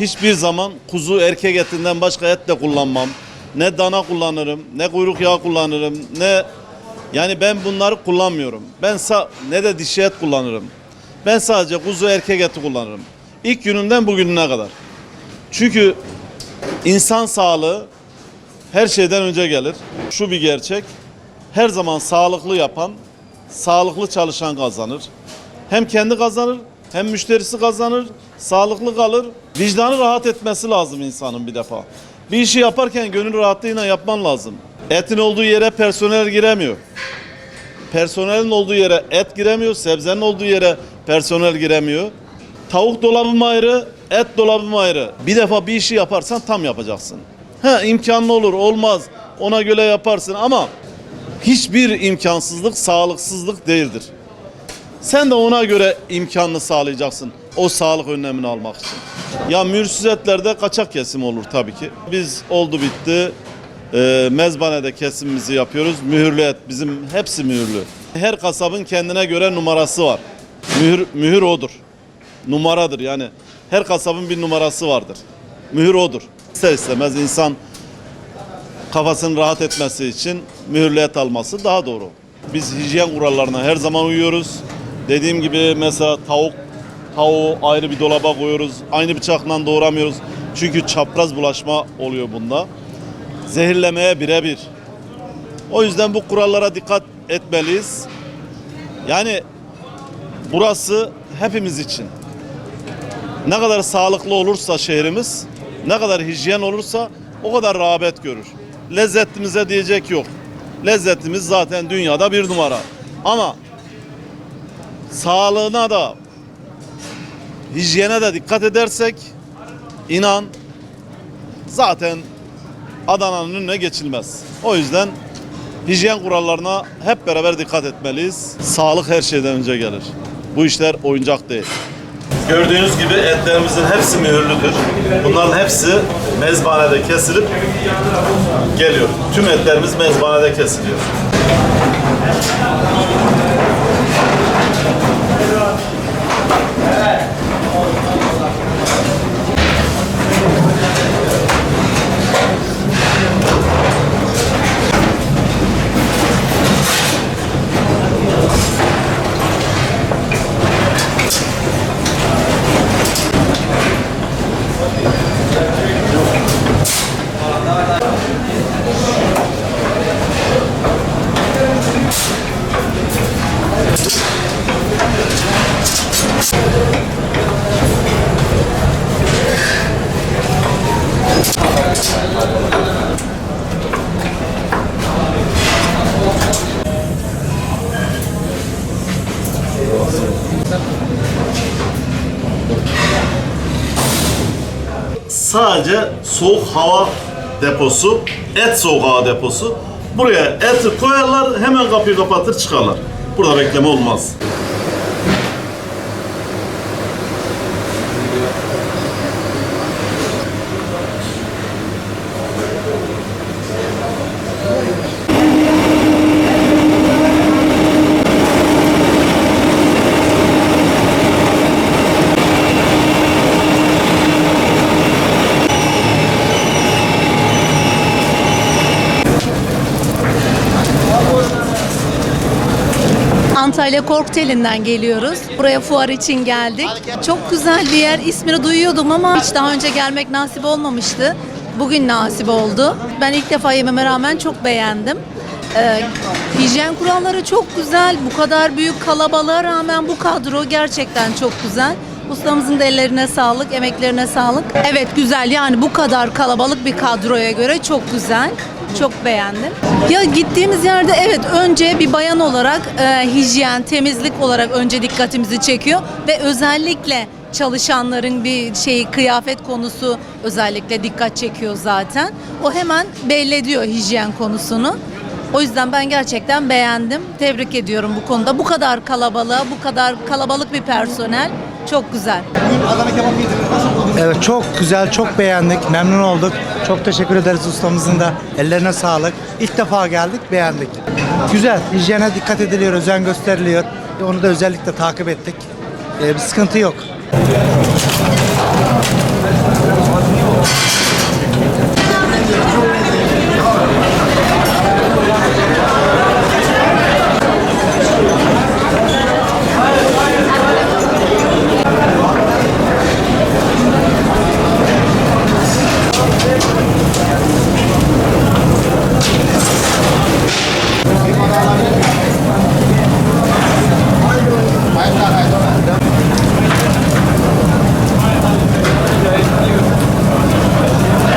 Hiçbir zaman kuzu erkek etinden başka et de kullanmam. Ne dana kullanırım, ne kuyruk yağı kullanırım, ne yani ben bunları kullanmıyorum. Ben sa ne de dişi et kullanırım. Ben sadece kuzu erkek eti kullanırım. İlk gününden bugününe kadar. Çünkü insan sağlığı her şeyden önce gelir. Şu bir gerçek. Her zaman sağlıklı yapan, sağlıklı çalışan kazanır. Hem kendi kazanır, hem müşterisi kazanır, sağlıklı kalır. Vicdanı rahat etmesi lazım insanın bir defa. Bir işi yaparken gönül rahatlığıyla yapman lazım. Etin olduğu yere personel giremiyor. Personelin olduğu yere et giremiyor, sebzenin olduğu yere personel giremiyor. Tavuk dolabım ayrı, et dolabım ayrı. Bir defa bir işi yaparsan tam yapacaksın. Ha imkanlı olur, olmaz. Ona göre yaparsın ama hiçbir imkansızlık sağlıksızlık değildir. Sen de ona göre imkanını sağlayacaksın. O sağlık önlemini almak için. Ya mürüsüz etlerde kaçak kesim olur tabii ki. Biz oldu bitti. E, mezbanede kesimimizi yapıyoruz. Mühürlü et bizim hepsi mühürlü. Her kasabın kendine göre numarası var. Mühür, mühür odur. Numaradır yani. Her kasabın bir numarası vardır. Mühür odur. İster istemez insan kafasının rahat etmesi için mühürlü et alması daha doğru. Biz hijyen kurallarına her zaman uyuyoruz. Dediğim gibi mesela tavuk tavuğu ayrı bir dolaba koyuyoruz. Aynı bıçakla doğramıyoruz. Çünkü çapraz bulaşma oluyor bunda. Zehirlemeye birebir. O yüzden bu kurallara dikkat etmeliyiz. Yani burası hepimiz için. Ne kadar sağlıklı olursa şehrimiz, ne kadar hijyen olursa o kadar rağbet görür. Lezzetimize diyecek yok. Lezzetimiz zaten dünyada bir numara. Ama sağlığına da hijyene de dikkat edersek inan zaten Adana'nın önüne geçilmez. O yüzden hijyen kurallarına hep beraber dikkat etmeliyiz. Sağlık her şeyden önce gelir. Bu işler oyuncak değil. Gördüğünüz gibi etlerimizin hepsi mühürlüdür. Bunların hepsi mezbanede kesilip geliyor. Tüm etlerimiz mezbanede kesiliyor. Sadece soğuk hava deposu, et soğuk hava deposu. Buraya eti koyarlar, hemen kapıyı kapatır çıkarlar. Burada bekleme olmaz. Antalya Korkuteli'nden geliyoruz. Buraya fuar için geldik. Çok güzel bir yer. İsmini duyuyordum ama hiç daha önce gelmek nasip olmamıştı. Bugün nasip oldu. Ben ilk defa yememe rağmen çok beğendim. Ee, hijyen kuralları çok güzel. Bu kadar büyük kalabalığa rağmen bu kadro gerçekten çok güzel. Ustamızın da ellerine sağlık, emeklerine sağlık. Evet güzel yani bu kadar kalabalık bir kadroya göre çok güzel. Çok beğendim. Ya gittiğimiz yerde evet önce bir bayan olarak e, hijyen, temizlik olarak önce dikkatimizi çekiyor ve özellikle çalışanların bir şey kıyafet konusu özellikle dikkat çekiyor zaten. O hemen belli ediyor hijyen konusunu. O yüzden ben gerçekten beğendim. Tebrik ediyorum bu konuda. Bu kadar kalabalığa, bu kadar kalabalık bir personel çok güzel. Adana kebap. Nasıl buldunuz? Evet çok güzel, çok beğendik, memnun olduk. Çok teşekkür ederiz ustamızın da. Ellerine sağlık. İlk defa geldik, beğendik. Güzel, hijyene dikkat ediliyor, özen gösteriliyor. Onu da özellikle takip ettik. Ee, bir sıkıntı yok. Baiklah, you.